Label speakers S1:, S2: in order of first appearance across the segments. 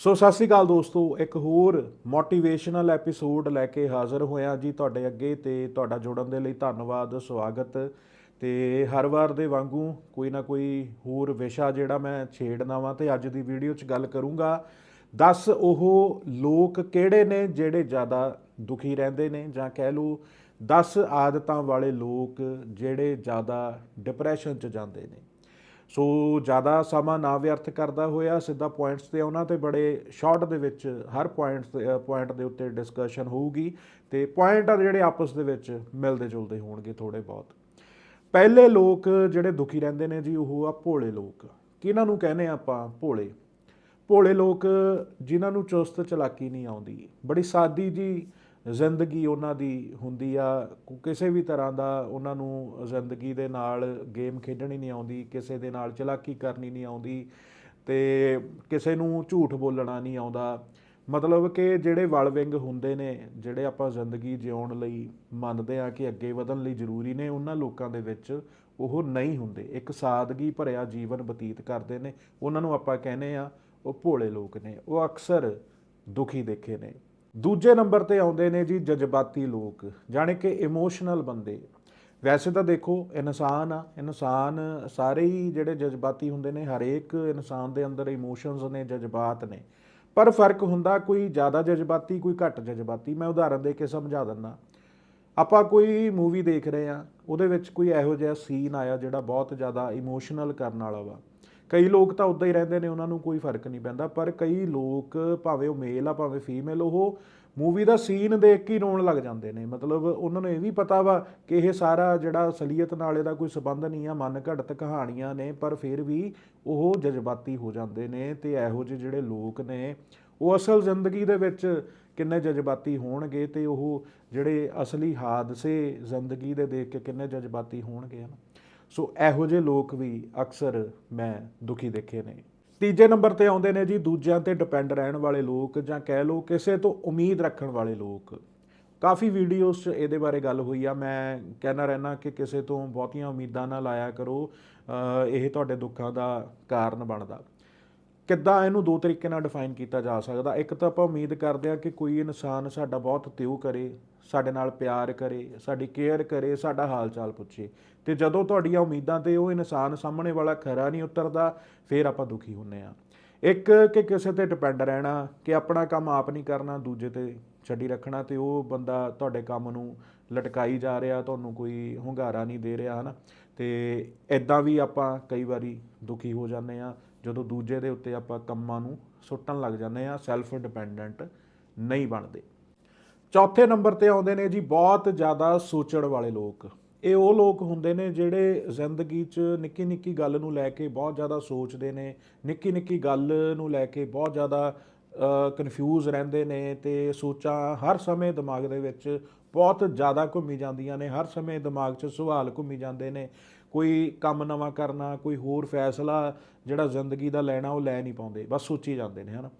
S1: ਸੋ ਸਤਿ ਸ੍ਰੀ ਅਕਾਲ ਦੋਸਤੋ, ਇੱਕ ਹੋਰ ਮੋਟੀਵੇਸ਼ਨਲ ਐਪੀਸੋਡ ਲੈ ਕੇ ਹਾਜ਼ਰ ਹੋਇਆ ਜੀ ਤੁਹਾਡੇ ਅੱਗੇ ਤੇ ਤੁਹਾਡਾ ਜੁੜਨ ਦੇ ਲਈ ਧੰਨਵਾਦ, ਸਵਾਗਤ। ਤੇ ਹਰ ਵਾਰ ਦੇ ਵਾਂਗੂ ਕੋਈ ਨਾ ਕੋਈ ਹੋਰ ਵਿਸ਼ਾ ਜਿਹੜਾ ਮੈਂ ਛੇੜਨਾ ਵਾਂ ਤੇ ਅੱਜ ਦੀ ਵੀਡੀਓ 'ਚ ਗੱਲ ਕਰੂੰਗਾ। 10 ਉਹ ਲੋਕ ਕਿਹੜੇ ਨੇ ਜਿਹੜੇ ਜ਼ਿਆਦਾ ਦੁਖੀ ਰਹਿੰਦੇ ਨੇ ਜਾਂ ਕਹਿ ਲਓ 10 ਆਦਤਾਂ ਵਾਲੇ ਲੋਕ ਜਿਹੜੇ ਜ਼ਿਆਦਾ ਡਿਪਰੈਸ਼ਨ 'ਚ ਜਾਂਦੇ ਨੇ। ਸੋ ਜ਼ਿਆਦਾ ਸਮਾਂ ਨਾ ਵਿਅਰਥ ਕਰਦਾ ਹੋਇਆ, ਸਿੱਧਾ ਪੁਆਇੰਟਸ ਤੇ ਉਹਨਾਂ ਤੇ ਬੜੇ ਸ਼ਾਰਟ ਦੇ ਵਿੱਚ ਹਰ ਪੁਆਇੰਟਸ ਪੁਆਇੰਟ ਦੇ ਉੱਤੇ ਡਿਸਕਸ਼ਨ ਹੋਊਗੀ ਤੇ ਪੁਆਇੰਟ ਆ ਜਿਹੜੇ ਆਪਸ ਦੇ ਵਿੱਚ ਮਿਲਦੇ ਜੁਲਦੇ ਹੋਣਗੇ ਥੋੜੇ ਬਹੁਤ। ਪਹਿਲੇ ਲੋਕ ਜਿਹੜੇ ਦੁਖੀ ਰਹਿੰਦੇ ਨੇ ਜੀ, ਉਹ ਆ ਭੋਲੇ ਲੋਕ। ਕਿਹਨਾਂ ਨੂੰ ਕਹਿੰਦੇ ਆ ਆਪਾਂ? ਭੋਲੇ। ਭੋਲੇ ਲੋਕ ਜਿਨ੍ਹਾਂ ਨੂੰ ਚੁਸਤ ਚਲਾਕੀ ਨਹੀਂ ਆਉਂਦੀ। ਬੜੀ ਸਾਦੀ ਜੀ ਜ਼ਿੰਦਗੀ ਉਹਨਾਂ ਦੀ ਹੁੰਦੀ ਆ ਕਿਸੇ ਵੀ ਤਰ੍ਹਾਂ ਦਾ ਉਹਨਾਂ ਨੂੰ ਜ਼ਿੰਦਗੀ ਦੇ ਨਾਲ ਗੇਮ ਖੇਡਣੀ ਨਹੀਂ ਆਉਂਦੀ, ਕਿਸੇ ਦੇ ਨਾਲ ਚਲਾਕੀ ਕਰਨੀ ਨਹੀਂ ਆਉਂਦੀ ਤੇ ਕਿਸੇ ਨੂੰ ਝੂਠ ਬੋਲਣਾ ਨਹੀਂ ਆਉਂਦਾ। ਮਤਲਬ ਕਿ ਜਿਹੜੇ ਵਲਵਿੰਗ ਹੁੰਦੇ ਨੇ, ਜਿਹੜੇ ਆਪਾਂ ਜ਼ਿੰਦਗੀ ਜਿਉਣ ਲਈ ਮੰਨਦੇ ਆ ਕਿ ਅੱਗੇ ਵਧਣ ਲਈ ਜ਼ਰੂਰੀ ਨੇ, ਉਹਨਾਂ ਲੋਕਾਂ ਦੇ ਵਿੱਚ ਉਹ ਨਹੀਂ ਹੁੰਦੇ। ਇੱਕ ਸਾਦਗੀ ਭਰਿਆ ਜੀਵਨ ਬਤੀਤ ਕਰਦੇ ਨੇ। ਉਹਨਾਂ ਨੂੰ ਆਪਾਂ ਕਹਿੰਦੇ ਆ, ਉਹ ਭੋਲੇ ਲੋਕ ਨੇ, ਉਹ ਅਕਸਰ ਦੁਖੀ ਦੇਖੇ ਨੇ। ਦੂਜੇ ਨੰਬਰ ਤੇ ਆਉਂਦੇ ਨੇ ਜੀ ਜਜ਼ਬਾਤੀ ਲੋਕ, ਜਾਣੇ ਕਿ ਇਮੋਸ਼ਨਲ ਬੰਦੇ। ਵੈਸੇ ਤਾਂ ਦੇਖੋ, ਇਨਸਾਨ ਆ, ਇਨਸਾਨ ਸਾਰੇ ਹੀ ਜਿਹੜੇ ਜਜ਼ਬਾਤੀ ਹੁੰਦੇ ਨੇ, ਹਰੇਕ ਇਨਸਾਨ ਦੇ ਅੰਦਰ ਇਮੋਸ਼ਨਸ ਨੇ, ਜਜ਼ਬਾਤ ਨੇ। ਪਰ ਫ਼ਰਕ ਹੁੰਦਾ ਕੋਈ ਜ਼ਿਆਦਾ ਜਜ਼ਬਾਤੀ, ਕੋਈ ਘੱਟ ਜਜ਼ਬਾਤੀ। ਮੈਂ ਉਦਾਹਰਨ ਦੇ ਕੇ ਸਮਝਾ ਦਿੰਦਾ। ਆਪਾਂ ਕੋਈ ਮੂਵੀ ਦੇਖ ਰਹੇ ਆ, ਉਹਦੇ ਵਿੱਚ ਕੋਈ ਇਹੋ ਜਿਹਾ ਸੀਨ ਆਇਆ ਜਿਹੜਾ ਬਹੁਤ ਜ਼ਿਆਦਾ ਇਮੋਸ਼ਨਲ ਕਰਨ ਵਾਲਾ ਵਾ। ਕਈ ਲੋਕ ਤਾਂ ਉਦਾਂ ਹੀ ਰਹਿੰਦੇ ਨੇ, ਉਹਨਾਂ ਨੂੰ ਕੋਈ ਫ਼ਰਕ ਨਹੀਂ ਪੈਂਦਾ, ਪਰ ਕਈ ਲੋਕ ਭਾਵੇਂ ਉਹ ਮੇਲ ਆ, ਭਾਵੇਂ ਫੀਮੇਲ ਉਹ ਮੂਵੀ ਦਾ ਸੀਨ ਦੇਖ ਕੇ ਹੀ ਰੋਣ ਲੱਗ ਜਾਂਦੇ ਨੇ। ਮਤਲਬ ਉਹਨਾਂ ਨੂੰ ਇਹ ਵੀ ਪਤਾ ਵਾ ਕਿ ਇਹ ਸਾਰਾ ਜਿਹੜਾ ਅਸਲੀਅਤ ਨਾਲ ਇਹਦਾ ਕੋਈ ਸਬੰਧ ਨਹੀਂ ਆ, ਮਨ ਘੜਤ ਕਹਾਣੀਆਂ ਨੇ, ਪਰ ਫਿਰ ਵੀ ਉਹ ਜਜ਼ਬਾਤੀ ਹੋ ਜਾਂਦੇ ਨੇ ਤੇ ਇਹੋ ਜਿਹੇ ਜਿਹੜੇ ਲੋਕ ਨੇ, ਉਹ ਅਸਲ ਜ਼ਿੰਦਗੀ ਦੇ ਵਿੱਚ ਕਿੰਨੇ ਜਜ਼ਬਾਤੀ ਹੋਣਗੇ ਤੇ ਉਹ ਜਿਹੜੇ ਅਸਲੀ ਹਾਦਸੇ ਜ਼ਿੰਦਗੀ ਦੇ ਦੇਖ ਕੇ ਕਿੰਨੇ ਜਜ਼ਬਾਤੀ ਹੋਣਗੇ ਹਨ। ਸੋ ਇਹੋ ਜਿਹੇ ਲੋਕ ਵੀ ਅਕਸਰ ਮੈਂ ਦੁਖੀ ਦੇਖੇ ਨੇ। ਤੀਜੇ ਨੰਬਰ ਤੇ ਆਉਂਦੇ ਨੇ ਜੀ, ਦੂਜਿਆਂ ਤੇ ਡਿਪੈਂਡ ਰਹਿਣ ਵਾਲੇ ਲੋਕ ਜਾਂ ਕਹਿ ਲਓ ਕਿਸੇ ਤੋਂ ਉਮੀਦ ਰੱਖਣ ਵਾਲੇ ਲੋਕ। ਕਾਫੀ ਵੀਡੀਓਜ਼ 'ਚ ਇਹਦੇ ਬਾਰੇ ਗੱਲ ਹੋਈ ਆ। ਮੈਂ ਕਹਿਣਾ ਰਹਿਣਾ ਕਿ ਕਿਸੇ ਤੋਂ ਬਹੁਤੀਆਂ ਉਮੀਦਾਂ ਨਾ ਲਾਇਆ ਕਰੋ। ਇਹ ਤੁਹਾਡੇ ਦੁੱਖਾਂ ਦਾ ਕਾਰਨ ਬਣਦਾ। ਕਿੱਦਾਂ ਇਹਨੂੰ ਦੋ ਤਰੀਕੇ ਨਾਲ ਡਿਫਾਈਨ ਕੀਤਾ ਜਾ ਸਕਦਾ? ਇੱਕ ਤਾਂ ਆਪਾਂ ਉਮੀਦ ਕਰਦੇ ਹਾਂ ਕਿ ਕੋਈ ਇਨਸਾਨ ਸਾਡਾ ਬਹੁਤ ਤਿਉ ਕਰੇ, ਸਾਡੇ ਨਾਲ ਪਿਆਰ ਕਰੇ, ਸਾਡੀ ਕੇਅਰ ਕਰੇ, ਸਾਡਾ ਹਾਲ ਚਾਲ ਪੁੱਛੇ। ਤੇ ਜਦੋਂ ਤੁਹਾਡੀਆਂ ਉਮੀਦਾਂ ਤੇ ਉਹ ਇਨਸਾਨ ਸਾਹਮਣੇ ਵਾਲਾ ਖਰਾ ਨਹੀਂ ਉਤਰਦਾ, ਫਿਰ ਆਪਾਂ ਦੁਖੀ ਹੁੰਨੇ ਆ ਇੱਕ, ਕਿ ਕਿਸੇ ਤੇ ਡਿਪੈਂਡ ਰਹਿਣਾ, ਕਿ ਆਪਣਾ ਕੰਮ ਆਪ ਨਹੀਂ ਕਰਨਾ, ਦੂਜੇ ਤੇ ਛੱਡੀ ਰੱਖਣਾ, ਤੇ ਉਹ ਬੰਦਾ ਤੁਹਾਡੇ ਕੰਮ ਨੂੰ ਲਟਕਾਈ ਜਾ ਰਿਹਾ, ਤੁਹਾਨੂੰ ਕੋਈ ਹੁੰਗਾਰਾ ਨਹੀਂ ਦੇ ਰਿਹਾ, ਹਨਾ? ਤੇ ਇਦਾਂ ਵੀ ਆਪਾਂ ਕਈ ਵਾਰੀ ਦੁਖੀ ਹੋ ਜਾਂਦੇ ਆ ਜਦੋਂ ਦੂਜੇ ਦੇ ਉੱਤੇ ਆਪਾਂ ਕੰਮਾਂ ਨੂੰ ਸੁੱਟਣ ਲੱਗ ਜਾਂਦੇ ਆ ਸੈਲਫ ਡਿਪੈਂਡੈਂਟ ਨਹੀਂ ਬਣਦੇ। ਚੌਥੇ ਨੰਬਰ ਤੇ ਆਉਂਦੇ ਨੇ ਜੀ ਬਹੁਤ ਜ਼ਿਆਦਾ ਸੋਚਣ ਵਾਲੇ ਲੋਕ। ਇਹ ਉਹ ਲੋਕ ਹੁੰਦੇ ਨੇ ਜਿਹੜੇ ਜ਼ਿੰਦਗੀ 'ਚ ਨਿੱਕੀ ਨਿੱਕੀ ਗੱਲ ਨੂੰ ਲੈ ਕੇ ਬਹੁਤ ਜ਼ਿਆਦਾ ਸੋਚਦੇ ਨੇ ਨਿੱਕੀ ਨਿੱਕੀ ਗੱਲ ਨੂੰ ਲੈ ਕੇ ਬਹੁਤ ਜ਼ਿਆਦਾ ਕਨਫਿਊਜ਼ ਰਹਿੰਦੇ ਨੇ ਤੇ ਸੋਚਾਂ ਹਰ ਸਮੇਂ ਦਿਮਾਗ ਦੇ ਵਿੱਚ ਬਹੁਤ ਜ਼ਿਆਦਾ ਘੁੰਮੀ ਜਾਂਦੀਆਂ ਨੇ, ਹਰ ਸਮੇਂ ਦਿਮਾਗ 'ਚ ਸਵਾਲ ਘੁੰਮੀ ਜਾਂਦੇ ਨੇ। ਕੋਈ ਕੰਮ ਨਵਾਂ ਕਰਨਾ, ਕੋਈ ਹੋਰ ਫੈਸਲਾ ਜਿਹੜਾ ਜ਼ਿੰਦਗੀ ਦਾ ਲੈਣਾ, ਉਹ ਲੈ ਨਹੀਂ ਪਾਉਂਦੇ। ਬਸ ਸੋਚੀ ਜਾਂਦੇ ਨੇ, ਹਨਾ।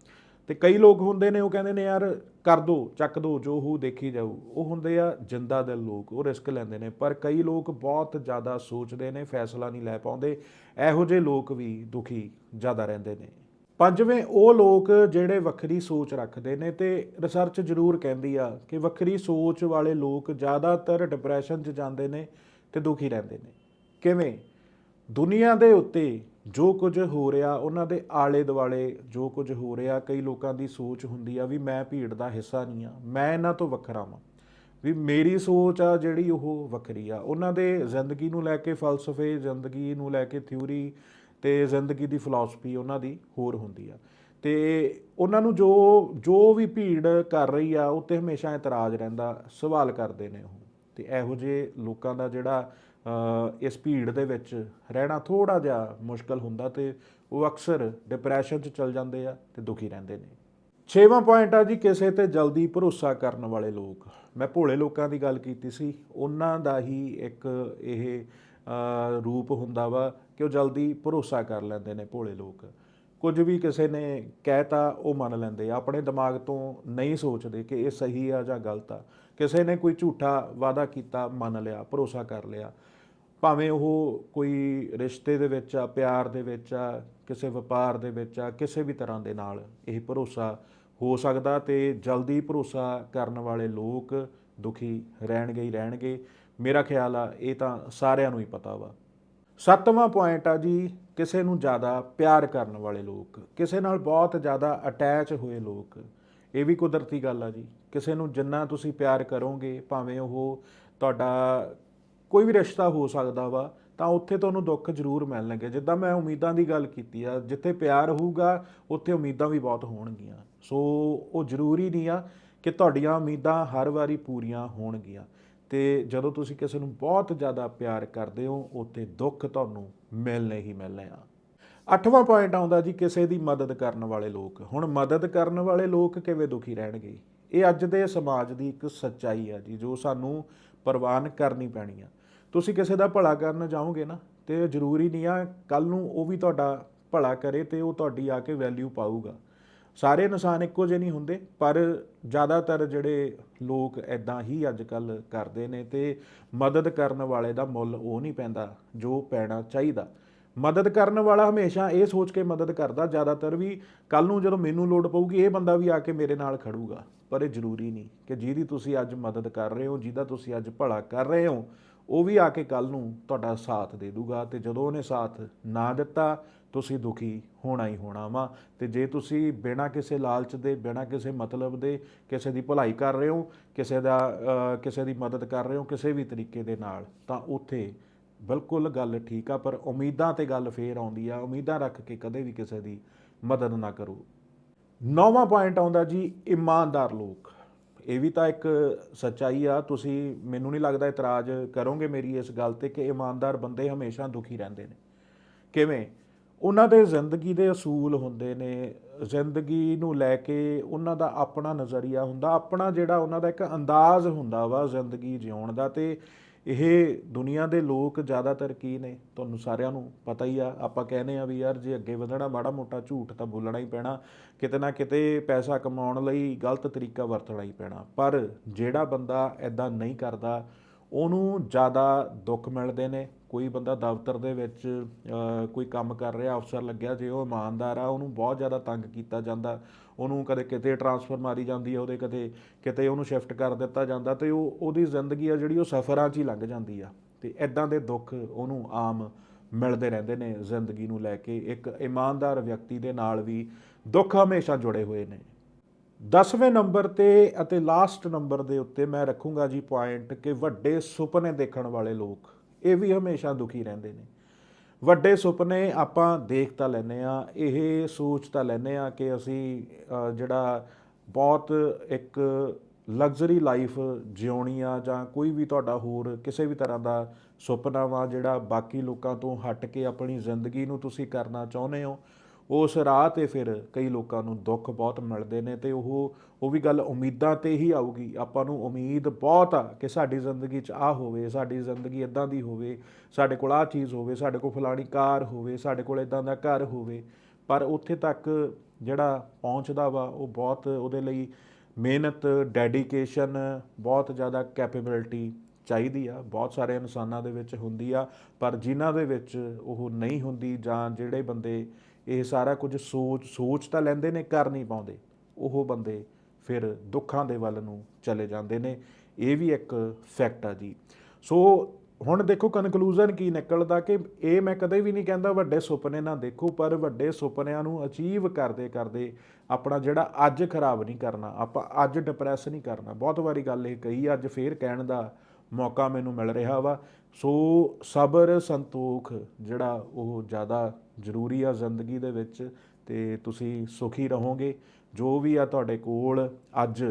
S1: ਤੇ ਕਈ ਲੋਕ ਹੁੰਦੇ ਨੇ, ਉਹ ਕਹਿੰਦੇ ਨੇ, ਯਾਰ, ਕਰ ਦੋ, ਚੱਕ ਦੋ, ਜੋ ਹੋ ਦੇਖੀ ਜਾਊ। ਉਹ ਹੁੰਦੇ ਆ ਜਿੰਦਾ ਦਿਲ ਲੋਕ, ਉਹ ਰਿਸਕ ਲੈਂਦੇ ਨੇ। ਪਰ ਕਈ ਲੋਕ ਬਹੁਤ ਜ਼ਿਆਦਾ ਸੋਚਦੇ ਨੇ, ਫੈਸਲਾ ਨਹੀਂ ਲੈ ਪਾਉਂਦੇ। ਇਹੋ ਜਿਹੇ ਲੋਕ ਵੀ ਦੁਖੀ ਜ਼ਿਆਦਾ ਰਹਿੰਦੇ ਨੇ। ਪੰਜਵੇਂ, ਉਹ ਲੋਕ ਜਿਹੜੇ ਵੱਖਰੀ ਸੋਚ ਰੱਖਦੇ ਨੇ ਤੇ ਰਿਸਰਚ ਜ਼ਰੂਰ ਕਹਿੰਦੀ ਆ ਕਿ ਵੱਖਰੀ ਸੋਚ ਵਾਲੇ ਲੋਕ ਜ਼ਿਆਦਾਤਰ ਡਿਪਰੈਸ਼ਨ 'ਚ ਜਾਂਦੇ ਨੇ ਤੇ ਦੁਖੀ ਰਹਿੰਦੇ ਨੇ। ਕਿਵੇਂ? ਦੁਨੀਆ ਦੇ ਉੱਤੇ ਜੋ ਕੁਝ ਹੋ ਰਿਹਾ, ਉਹਨਾਂ ਦੇ ਆਲੇ ਦੁਆਲੇ ਜੋ ਕੁਝ ਹੋ ਰਿਹਾ, ਕਈ ਲੋਕਾਂ ਦੀ ਸੋਚ ਹੁੰਦੀ ਆ ਵੀ ਮੈਂ ਭੀੜ ਦਾ ਹਿੱਸਾ ਨਹੀਂ ਆ, ਮੈਂ ਇਹਨਾਂ ਤੋਂ ਵੱਖਰਾ ਵਾਂ। ਵੀ ਮੇਰੀ ਸੋਚ ਆ ਜਿਹੜੀ ਉਹ ਵੱਖਰੀ ਆ। ਉਹਨਾਂ ਦੇ ਜ਼ਿੰਦਗੀ ਨੂੰ ਲੈ ਕੇ ਫਲਸਫੇ, ਜ਼ਿੰਦਗੀ ਨੂੰ ਲੈ ਕੇ ਥਿਊਰੀ ਤੇ ਜ਼ਿੰਦਗੀ ਦੀ ਫਿਲਾਸਫੀ ਉਹਨਾਂ ਦੀ ਹੋਰ ਹੁੰਦੀ ਆ। ਤੇ ਉਹਨਾਂ ਨੂੰ ਜੋ ਜੋ ਵੀ ਭੀੜ ਕਰ ਰਹੀ ਆ, ਉੱਤੇ ਹਮੇਸ਼ਾ ਇਤਰਾਜ਼ ਰਹਿੰਦਾ, ਸਵਾਲ ਕਰਦੇ ਨੇ ਉਹ। ਤੇ ਇਹੋ ਜਿਹੇ ਲੋਕਾਂ ਦਾ ਜਿਹੜਾ ਇਸ ਭੀੜ ਦੇ ਵਿੱਚ ਰਹਿਣਾ ਥੋੜਾ ਜਿਹਾ ਮੁਸ਼ਕਲ ਹੁੰਦਾ ਤੇ ਉਹ ਅਕਸਰ ਡਿਪਰੈਸ਼ਨ 'ਚ ਚਲ ਜਾਂਦੇ ਆ ਤੇ ਦੁਖੀ ਰਹਿੰਦੇ ਨੇ। ਛੇਵਾਂ ਪੁਆਇੰਟ ਆ ਜੀ, ਕਿਸੇ ਤੇ ਜਲਦੀ ਭਰੋਸਾ ਕਰਨ ਵਾਲੇ ਲੋਕ। ਮੈਂ ਭੋਲੇ ਲੋਕਾਂ ਦੀ ਗੱਲ ਕੀਤੀ ਸੀ, ਉਹਨਾਂ ਦਾ ਹੀ ਇੱਕ ਇਹ ਰੂਪ ਹੁੰਦਾ ਵਾ ਕਿ ਉਹ ਜਲਦੀ ਭਰੋਸਾ ਕਰ ਲੈਂਦੇ ਨੇ ਭੋਲੇ ਲੋਕ। ਕੁਝ ਵੀ ਕਿਸੇ ਨੇ ਕਹਿਤਾ, ਉਹ ਮੰਨ ਲੈਂਦੇ ਆਪਣੇ ਦਿਮਾਗ ਤੋਂ ਨਹੀਂ ਸੋਚਦੇ ਕਿ ਇਹ ਸਹੀ ਆ ਜਾਂ ਗਲਤ ਆ। ਕਿਸੇ ਨੇ ਕੋਈ ਝੂਠਾ ਵਾਅਦਾ ਕੀਤਾ, ਮੰਨ ਲਿਆ, ਭਰੋਸਾ ਕਰ ਲਿਆ, ਭਾਵੇਂ ਉਹ ਕੋਈ ਰਿਸ਼ਤੇ ਦੇ ਵਿੱਚ ਆ, ਪਿਆਰ ਦੇ ਵਿੱਚ ਆ, ਕਿਸੇ ਵਪਾਰ ਦੇ ਵਿੱਚ ਆ, ਕਿਸੇ ਵੀ ਤਰ੍ਹਾਂ ਦੇ ਨਾਲ ਇਹ ਭਰੋਸਾ ਹੋ ਸਕਦਾ ਤੇ ਜਲਦੀ ਭਰੋਸਾ ਕਰਨ ਵਾਲੇ ਲੋਕ ਦੁਖੀ ਰਹਿਣਗੇ ਹੀ ਰਹਿਣਗੇ। ਮੇਰਾ ਖਿਆਲ ਆ, ਇਹ ਤਾਂ ਸਾਰਿਆਂ ਨੂੰ ਹੀ ਪਤਾ ਵਾ। ਸੱਤਵਾਂ ਪੁਆਇੰਟ ਆ ਜੀ, ਕਿਸੇ ਨੂੰ ਜ਼ਿਆਦਾ ਪਿਆਰ ਕਰਨ ਵਾਲੇ ਲੋਕ, ਕਿਸੇ ਨਾਲ ਬਹੁਤ ਜ਼ਿਆਦਾ ਅਟੈਚ ਹੋਏ ਲੋਕ। ਇਹ ਵੀ ਕੁਦਰਤੀ ਗੱਲ ਆ ਜੀ। ਕਿਸੇ ਨੂੰ ਜਿੰਨਾ ਤੁਸੀਂ ਪਿਆਰ ਕਰੋਗੇ, ਭਾਵੇਂ ਉਹ ਤੁਹਾਡਾ ਕੋਈ ਵੀ ਰਿਸ਼ਤਾ ਹੋ ਸਕਦਾ ਵਾ, ਤਾਂ ਉੱਥੇ ਤੁਹਾਨੂੰ ਦੁੱਖ ਜ਼ਰੂਰ ਮਿਲਣਗੇ ਜਿੱਦਾਂ ਮੈਂ ਉਮੀਦਾਂ ਦੀ ਗੱਲ ਕੀਤੀ ਆ, ਜਿੱਥੇ ਪਿਆਰ ਹੋਊਗਾ, ਉੱਥੇ ਉਮੀਦਾਂ ਵੀ ਬਹੁਤ ਹੋਣਗੀਆਂ। ਸੋ ਉਹ ਜ਼ਰੂਰੀ ਨਹੀਂ ਆ ਕਿ ਤੁਹਾਡੀਆਂ ਉਮੀਦਾਂ ਹਰ ਵਾਰੀ ਪੂਰੀਆਂ ਹੋਣਗੀਆਂ। ਤੇ ਜਦੋਂ ਤੁਸੀਂ ਕਿਸੇ ਨੂੰ ਬਹੁਤ ਜ਼ਿਆਦਾ ਪਿਆਰ ਕਰਦੇ ਹੋ, ਉੱਥੇ ਦੁੱਖ ਤੁਹਾਨੂੰ ਮਿਲਣੇ ਹੀ ਮਿਲਣੇ ਆ। ਅੱਠਵਾਂ ਪੁਆਇੰਟ ਆਉਂਦਾ ਜੀ ਕਿਸੇ ਦੀ ਮਦਦ ਕਰਨ ਵਾਲੇ ਲੋਕ। ਹੁਣ ਮਦਦ ਕਰਨ ਵਾਲੇ ਲੋਕ ਕਿਵੇਂ ਦੁਖੀ ਰਹਿਣਗੇ? ਇਹ ਅੱਜ ਦੇ ਸਮਾਜ ਦੀ ਇੱਕ ਸੱਚਾਈ ਆ ਜੀ, ਜੋ ਸਾਨੂੰ ਪ੍ਰਵਾਨ ਕਰਨੀ ਪੈਣੀ ਆ। ਤੁਸੀਂ ਕਿਸੇ ਦਾ ਭਲਾ ਕਰਨ ਜਾਓਗੇ ਨਾ, ਤੇ ਜ਼ਰੂਰੀ ਨਹੀਂ ਆ ਕੱਲ ਨੂੰ ਉਹ ਵੀ ਤੁਹਾਡਾ ਭਲਾ ਕਰੇ ਤੇ ਉਹ ਤੁਹਾਡੀ ਆ ਕੇ ਵੈਲਿਊ ਪਾਊਗਾ। ਸਾਰੇ ਇਨਸਾਨ ਇੱਕੋ ਜਿਹੇ ਨਹੀਂ ਹੁੰਦੇ, ਪਰ ਜ਼ਿਆਦਾਤਰ ਜਿਹੜੇ ਲੋਕ ਐਦਾਂ ਹੀ ਅੱਜ ਕੱਲ ਕਰਦੇ ਨੇ ਤੇ ਮਦਦ ਕਰਨ ਵਾਲੇ ਦਾ ਮੁੱਲ ਉਹ ਨਹੀਂ ਪੈਂਦਾ ਜੋ ਪੈਣਾ ਚਾਹੀਦਾ। ਮਦਦ ਕਰਨ ਵਾਲਾ ਹਮੇਸ਼ਾ ਇਹ ਸੋਚ ਕੇ ਮਦਦ ਕਰਦਾ, ਜ਼ਿਆਦਾਤਰ ਵੀ ਕੱਲ ਨੂੰ ਜਦੋਂ ਮੈਨੂੰ ਲੋੜ ਪਊਗੀ, ਇਹ ਬੰਦਾ ਵੀ ਆ ਕੇ ਮੇਰੇ ਨਾਲ ਖੜੂਗਾ। ਪਰ ਇਹ ਜ਼ਰੂਰੀ ਨਹੀਂ ਕਿ ਜਿਹਦੀ ਤੁਸੀਂ ਅੱਜ ਮਦਦ ਕਰ ਰਹੇ ਹੋ, ਜਿਹਦਾ ਤੁਸੀਂ ਅੱਜ ਭਲਾ ਕਰ ਰਹੇ ਹੋ, ਉਹ ਵੀ ਆ ਕੇ ਕੱਲ ਨੂੰ ਤੁਹਾਡਾ ਸਾਥ ਦੇ ਦੂਗਾ ਤੇ ਜਦੋਂ ਉਹਨੇ ਸਾਥ ਨਾ ਦਿੱਤਾ, ਤੁਸੀਂ ਦੁਖੀ ਹੋਣਾ ਹੀ ਹੋਣਾ ਵਾ। ਤੇ ਜੇ ਤੁਸੀਂ ਬਿਨਾਂ ਕਿਸੇ ਲਾਲਚ ਦੇ, ਬਿਨਾਂ ਕਿਸੇ ਮਤਲਬ ਦੇ ਕਿਸੇ ਦੀ ਭਲਾਈ ਕਰ ਰਹੇ ਹੋ, ਕਿਸੇ ਦਾ ਕਿਸੇ ਦੀ ਮਦਦ ਕਰ ਰਹੇ ਹੋ, ਕਿਸੇ ਵੀ ਤਰੀਕੇ ਦੇ ਨਾਲ, ਤਾਂ ਉੱਥੇ ਬਿਲਕੁਲ ਗੱਲ ਠੀਕ ਆ, ਪਰ ਉਮੀਦਾਂ ਤੇ ਗੱਲ ਫੇਰ ਆਉਂਦੀ ਆ, ਉਮੀਦਾਂ ਰੱਖ ਕੇ ਕਦੇ ਵੀ ਕਿਸੇ ਦੀ ਮਦਦ ਨਾ ਕਰੋ। ਨੌਵਾਂ ਪੁਆਇੰਟ ਆਉਂਦਾ ਜੀ, ਇਮਾਨਦਾਰ ਲੋਕ। ਇਹ ਵੀ ਤਾਂ ਇੱਕ ਸੱਚਾਈ ਆ, ਤੁਸੀਂ ਮੈਨੂੰ ਨਹੀਂ ਲੱਗਦਾ ਇਤਰਾਜ਼ ਕਰੋਗੇ ਮੇਰੀ ਇਸ ਗੱਲ ਤੇ ਕਿ ਇਮਾਨਦਾਰ ਬੰਦੇ ਹਮੇਸ਼ਾ ਦੁਖੀ ਰਹਿੰਦੇ ਨੇ। ਕਿਵੇਂ? ਉਹਨਾਂ ਦੇ ਜ਼ਿੰਦਗੀ ਦੇ ਅਸੂਲ ਹੁੰਦੇ ਨੇ, ਜ਼ਿੰਦਗੀ ਨੂੰ ਲੈ ਕੇ ਉਹਨਾਂ ਦਾ ਆਪਣਾ ਨਜ਼ਰੀਆ ਹੁੰਦਾ, ਆਪਣਾ ਜਿਹੜਾ ਉਹਨਾਂ ਦਾ ਇੱਕ ਅੰਦਾਜ਼ ਹੁੰਦਾ ਵਾ ਜ਼ਿੰਦਗੀ ਜਿਉਣ ਦਾ ਤੇ ਇਹ ਦੁਨੀਆ ਦੇ ਲੋਕ ਜ਼ਿਆਦਾਤਰ ਕੀ ਨੇ? ਤੁਹਾਨੂੰ ਸਾਰਿਆਂ ਨੂੰ ਪਤਾ ਹੀ ਆ। ਆਪਾਂ ਕਹਿੰਦੇ ਆ ਵੀ ਯਾਰ ਜੇ ਅੱਗੇ ਵਧਣਾ, ਮਾੜਾ ਮੋਟਾ ਝੂਠ ਤਾਂ ਬੋਲਣਾ ਹੀ ਪੈਣਾ। ਕਿਤੇ ਨਾ ਕਿਤੇ ਪੈਸਾ ਕਮਾਉਣ ਲਈ ਗਲਤ ਤਰੀਕਾ ਵਰਤਣਾ ਹੀ ਪੈਣਾ। ਪਰ ਜਿਹੜਾ ਬੰਦਾ ਐਦਾਂ ਨਹੀਂ ਕਰਦਾ, ਉਹਨੂੰ ਜ਼ਿਆਦਾ ਦੁੱਖ ਮਿਲਦੇ ਨੇ। ਕੋਈ ਬੰਦਾ ਦਫ਼ਤਰ ਦੇ ਵਿੱਚ ਕੋਈ ਕੰਮ ਕਰ ਰਿਹਾ, ਅਫਸਰ ਲੱਗਿਆ, ਜੇ ਉਹ ਇਮਾਨਦਾਰ ਆ, ਉਹਨੂੰ ਬਹੁਤ ਜ਼ਿਆਦਾ ਤੰਗ ਕੀਤਾ ਜਾਂਦਾ। ਉਹਨੂੰ ਕਦੇ ਕਿਤੇ ਟਰਾਂਸਫਰ ਮਾਰੀ ਜਾਂਦੀ ਹੈ ਉਹਦੇ ਕਦੇ ਕਿਤੇ ਉਹਨੂੰ ਸ਼ਿਫਟ ਕਰ ਦਿੱਤਾ ਜਾਂਦਾ ਤੇ ਉਹ, ਉਹਦੀ ਜ਼ਿੰਦਗੀ ਆ ਜਿਹੜੀ ਉਹ ਸਫ਼ਰਾਂ 'ਚ ਹੀ ਲੰਘ ਜਾਂਦੀ ਆ। ਤੇ ਐਦਾਂ ਦੇ ਦੁੱਖ ਉਹਨੂੰ ਆਮ ਮਿਲਦੇ ਰਹਿੰਦੇ ਨੇ ਜ਼ਿੰਦਗੀ ਨੂੰ ਲੈ ਕੇ। ਇੱਕ ਇਮਾਨਦਾਰ ਵਿਅਕਤੀ ਦੇ ਨਾਲ ਵੀ ਦੁੱਖ ਹਮੇਸ਼ਾ ਜੁੜੇ ਹੋਏ ਨੇ। 10ਵੇਂ ਨੰਬਰ ਤੇ ਅਤੇ ਲਾਸਟ ਨੰਬਰ ਦੇ ਉੱਤੇ ਮੈਂ ਰੱਖੂੰਗਾ ਜੀ ਪੁਆਇੰਟ ਕਿ ਵੱਡੇ ਸੁਪਨੇ ਦੇਖਣ ਵਾਲੇ ਲੋਕ। ਇਹ ਵੀ ਹਮੇਸ਼ਾ ਦੁਖੀ ਰਹਿੰਦੇ ਨੇ। ਵੱਡੇ ਸੁਪਨੇ ਆਪਾਂ ਦੇਖ ਤਾਂ ਲੈਨੇ ਆ ਇਹ ਸੋਚ ਤਾਂ ਲੈਨੇ ਆ ਕਿ ਅਸੀਂ ਜਿਹੜਾ ਬਹੁਤ ਇੱਕ ਲਗਜ਼ਰੀ ਲਾਈਫ ਜਿਉਣੀ ਆ ਜਾਂ ਕੋਈ ਵੀ ਤੁਹਾਡਾ ਹੋਰ ਕਿਸੇ ਵੀ ਤਰ੍ਹਾਂ ਦਾ ਸੁਪਨਾ ਵਾ ਜਿਹੜਾ ਬਾਕੀ ਲੋਕਾਂ ਤੋਂ ਹਟ ਕੇ ਆਪਣੀ ਜ਼ਿੰਦਗੀ ਨੂੰ ਤੁਸੀਂ ਕਰਨਾ ਚਾਹੁੰਦੇ ਹੋ ਉਸ ਰਾਹ ਤੇ ਫਿਰ ਕਈ ਲੋਕਾਂ ਨੂੰ ਦੁੱਖ ਬਹੁਤ ਮਿਲਦੇ ਨੇ ਤੇ ਉਹ ਉਹ ਵੀ ਗੱਲ ਉਮੀਦਾਂ ਤੇ ਹੀ ਆਊਗੀ। ਆਪਾਂ ਨੂੰ ਉਮੀਦ ਬਹੁਤ ਆ ਕਿ ਸਾਡੀ ਜ਼ਿੰਦਗੀ 'ਚ ਆ ਹੋਵੇ, ਸਾਡੀ ਜ਼ਿੰਦਗੀ ਇਦਾਂ ਦੀ ਹੋਵੇ, ਸਾਡੇ ਕੋਲ ਆ ਚੀਜ਼ ਹੋਵੇ, ਸਾਡੇ ਕੋਲ ਫਲਾਣੀ ਕਾਰ ਹੋਵੇ, ਸਾਡੇ ਕੋਲ ਇਦਾਂ ਦਾ ਘਰ ਹੋਵੇ। ਪਰ ਉੱਥੇ ਤੱਕ ਜਿਹੜਾ ਪਹੁੰਚਦਾ ਵਾ, ਉਹ ਬਹੁਤ ਉਹਦੇ ਲਈ ਮਿਹਨਤ ਡੈਡੀਕੇਸ਼ਨ ਬਹੁਤ ਜ਼ਿਆਦਾ ਕੈਪੇਬਿਲਿਟੀ ਚਾਹੀਦੀ ਆ। ਬਹੁਤ ਸਾਰੇ ਇਨਸਾਨਾਂ ਦੇ ਵਿੱਚ ਹੁੰਦੀ ਆ, ਪਰ ਜਿਨ੍ਹਾਂ ਦੇ ਵਿੱਚ ਉਹ ਨਹੀਂ ਹੁੰਦੀ ਜਾਂ ਜਿਹੜੇ ਬੰਦੇ ਇਹ ਸਾਰਾ ਕੁਝ ਸੋਚ ਸੋਚ ਤਾਂ ਲੈਂਦੇ ਨੇ, ਕਰ ਨਹੀਂ ਪਾਉਂਦੇ। ਉਹ ਬੰਦੇ ਫਿਰ ਦੁੱਖਾਂ ਦੇ ਵੱਲ ਨੂੰ ਚਲੇ ਜਾਂਦੇ ਨੇ। ਇਹ ਵੀ ਇੱਕ ਫੈਕਟ ਆ ਜੀ। ਸੋ ਹੁਣ ਦੇਖੋ ਕਨਕਲੂਜਨ ਕੀ ਨਿਕਲਦਾ ਕਿ ਇਹ ਮੈਂ ਕਦੇ ਵੀ ਨਹੀਂ ਕਹਿੰਦਾ ਵੱਡੇ ਸੁਪਨੇ ਨਾ ਦੇਖੋ, ਪਰ ਵੱਡੇ ਸੁਪਨਿਆਂ ਨੂੰ ਅਚੀਵ ਕਰਦੇ ਕਰਦੇ ਆਪਣਾ ਜਿਹੜਾ ਅੱਜ ਖਰਾਬ ਨਹੀਂ ਕਰਨਾ, ਆਪਾਂ ਅੱਜ ਡਿਪਰੈਸ ਨਹੀਂ ਕਰਨਾ। ਬਹੁਤ ਵਾਰੀ ਗੱਲ ਇਹ ਕਹੀ, ਅੱਜ ਫੇਰ ਕਹਿਣ ਦਾ ਮੌਕਾ ਮੈਨੂੰ ਮਿਲ ਰਿਹਾ ਵਾ। ਸੋ ਸਬਰ ਸੰਤੋਖ ਜਿਹੜਾ ਉਹ ਜ਼ਿਆਦਾ ਜ਼ਰੂਰੀ ਆ ਜ਼ਿੰਦਗੀ ਦੇ ਵਿੱਚ ਤੇ ਤੁਸੀਂ ਸੁਖੀ ਰਹੋਗੇ। ਜੋ ਵੀ ਆ ਤੁਹਾਡੇ ਕੋਲ ਅੱਜ,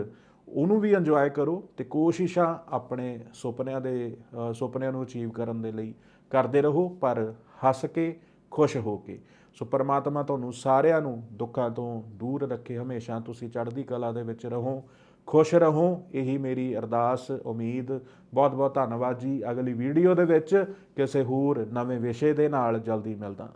S1: ਉਹਨੂੰ ਵੀ ਇੰਜੋਏ ਕਰੋ ਤੇ ਕੋਸ਼ਿਸ਼ਾਂ ਆਪਣੇ ਸੁਪਨਿਆਂ ਦੇ ਸੁਪਨਿਆਂ ਨੂੰ ਅਚੀਵ ਕਰਨ ਦੇ ਲਈ ਕਰਦੇ ਰਹੋ, ਪਰ ਹੱਸ ਕੇ ਖੁਸ਼ ਹੋ ਕੇ। ਸੋ ਪਰਮਾਤਮਾ ਤੁਹਾਨੂੰ ਸਾਰਿਆਂ ਨੂੰ ਦੁੱਖਾਂ ਤੋਂ ਦੂਰ ਰੱਖੇ। ਹਮੇਸ਼ਾ ਤੁਸੀਂ ਚੜ੍ਹਦੀ ਕਲਾ ਦੇ ਵਿੱਚ ਰਹੋ। ਖੁਸ਼ ਰਹੋ, ਇਹੀ ਮੇਰੀ ਅਰਦਾਸ, ਉਮੀਦ। ਬਹੁਤ ਬਹੁਤ ਧੰਨਵਾਦ ਜੀ। ਅਗਲੀ ਵੀਡੀਓ ਦੇ ਵਿੱਚ ਕਿਸੇ ਹੋਰ ਨਵੇਂ ਵਿਸ਼ੇ ਦੇ ਨਾਲ ਜਲਦੀ ਮਿਲਦਾ।